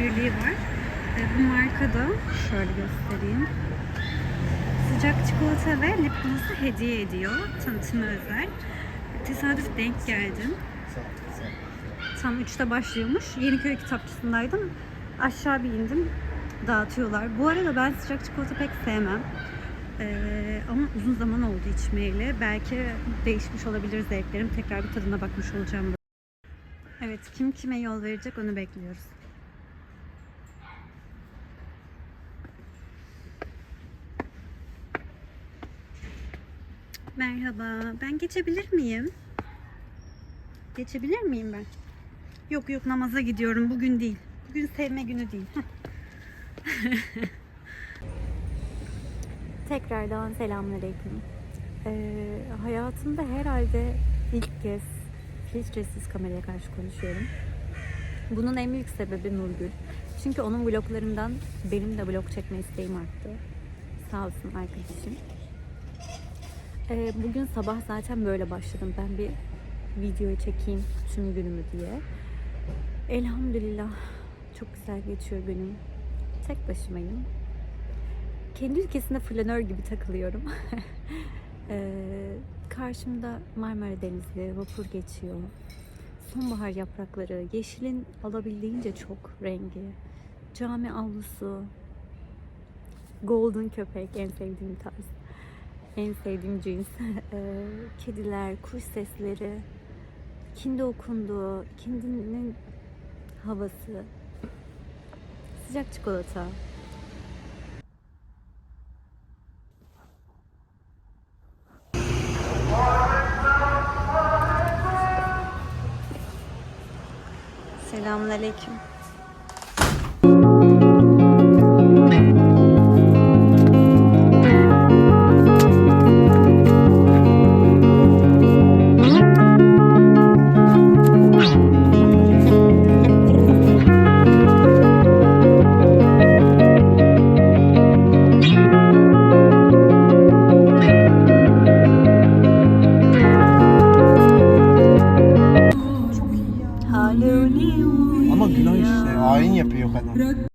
işbirliği var. E, bu markada şöyle göstereyim. Sıcak çikolata ve lip gloss'u hediye ediyor. Tanıtıma özel. Tesadüf denk geldim. Tam 3'te başlıyormuş. Yeniköy kitapçısındaydım. Aşağı bir indim. Dağıtıyorlar. Bu arada ben sıcak çikolata pek sevmem. Ee, ama uzun zaman oldu içmeyeli. Belki değişmiş olabilir zevklerim. Tekrar bir tadına bakmış olacağım. Evet, kim kime yol verecek onu bekliyoruz. Merhaba, ben geçebilir miyim? Geçebilir miyim ben? Yok yok namaza gidiyorum. Bugün değil. Bugün sevme günü değil. Tekrardan selamünaleyküm. Ee, hayatımda herhalde ilk kez filtresiz kameraya karşı konuşuyorum. Bunun en büyük sebebi Nurgül. Çünkü onun vloglarından benim de vlog çekme isteğim arttı. Sağ olsun arkadaşım. Ee, bugün sabah zaten böyle başladım. Ben bir video çekeyim tüm günümü diye. Elhamdülillah çok güzel geçiyor günüm. Tek başımayım. Kendi ülkesinde flanör gibi takılıyorum. Ee, karşımda Marmara Denizi, vapur geçiyor. Sonbahar yaprakları, yeşilin alabildiğince çok rengi. Cami avlusu, golden köpek en sevdiğim tarz. En sevdiğim cins. Ee, kediler, kuş sesleri, kindi okundu, kindinin havası, sıcak çikolata. Selamünaleyküm. pag...